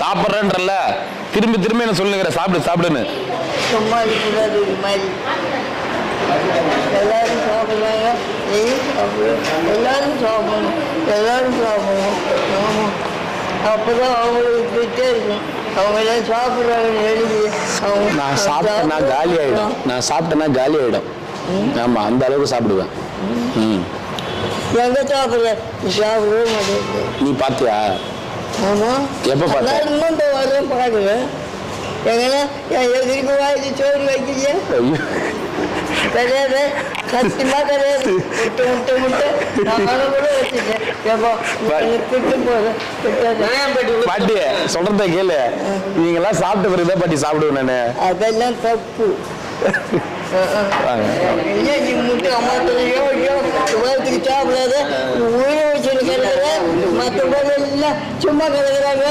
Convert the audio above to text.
சாப்பிட்றேன்றல்ல. திரும்பி திரும்பி என்ன சொல்லுங்கிற சாப்பிடு சாப்பிடுன்னு. சும்மா இருக்கக்கூடாது இது மாதிரி எல்லாரும் சாப்பிடுறாங்க நீயும் சாப்பிடு எல்லாரும் சாப்பிடணும். எல்லாரும் சாப்பிடணும். ஆமாம் அப்போதான் அவங்களுக்கு கிட்டே இருக்கும். சாப்பிட்றாங்கன்னு எழுதி அவங்க நான் சாப்பிட்டேன்னா காலி ஆயிடும். நான் சாப்பிட்டேன்னா காலி ஆயிடும். ஆமா அந்த அளவுக்கு சாப்பிடுவேன். ம். எங்க சாப்பிட்ற? சாப்பிடவே மாட்டேங்குது. நீ பாத்தியா? ஆமாம் எப்ப பார்த்த? எல்லாருமே இந்த வாரம் பார்க்குறேன் எங்கன்னா என் எதிர்க்கு வாய்க்கு சோறு வைக்கிறீங்க? கிடையாது. சத்தியமா கிடையாது. முட்டை முட்டை முட்டை. கூட வச்சுட்டேன் எப்போ திட்டு போதும் பாட்டி சொல்றத கேளு. நீங்க எல்லாம் சாப்பிட்ட பிறகுதான் பாட்டி சாப்பிடுவேன் நானு. அதெல்லாம் தப்பு. வாங்க. முட்டை அம்மாத்தையோ சும்மா கிடக்குறாங்க